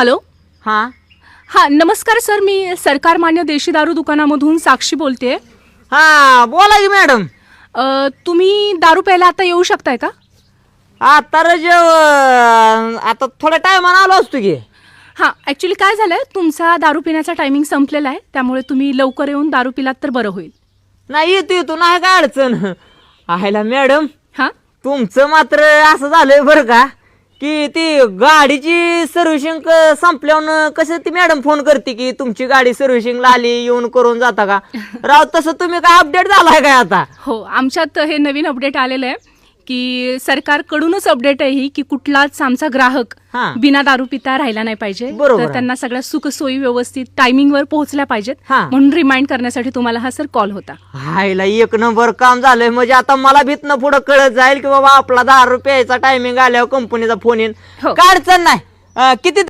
Hello? हा. हां नमस्कार सर मी सरकार मान्य देशी दारू दुकानामधून साक्षी बोलते हा बोला की मॅडम. तुम्ही दारू प्यायला आता येऊ शकताय का? आता रजेव आता थोड्या टायमानं आलो असतो की. हां ॲक्च्युली काय झालं आहे तुमचा दारू पिण्याचा टायमिंग संपलेला आहे त्यामुळे तुम्ही लवकर येऊन दारू पिलात तर बरं होईल. नाही येतो येतो. नाही काय अडचण. आहेला मॅडम हां? तुमचं मात्र असं झालंय बरं का. की ती गाडीची सर्व्हिसिंग संपल्यावर कसं ती मॅडम फोन करते की तुमची गाडी सर्व्हिसिंगला आली येऊन करून जाता का? राव तसं तुम्ही काय अपडेट झालाय काय आता? हो आमच्यात हे नवीन अपडेट आलेलं आहे. की सरकारकडूनच अपडेट आहे ही की कुठलाच आमचा ग्राहक हां. बिना दारू पिता राहिला नाही पाहिजे बरोबर तर आहे. त्यांना सगळ्या सुखसोयी व्यवस्थित टायमिंगवर पोहोचल्या पाहिजेत हां. म्हणून रिमाइंड करण्यासाठी तुम्हाला हा सर कॉल होता हायला एक नंबर काम झालंय म्हणजे आता मला भीतनं पुढं कळत जाईल की बाबा आपला दहा रुपयाचा टायमिंग आल्यावर कंपनीचा फोन येईन हो. काय अडचण नाही अं, किती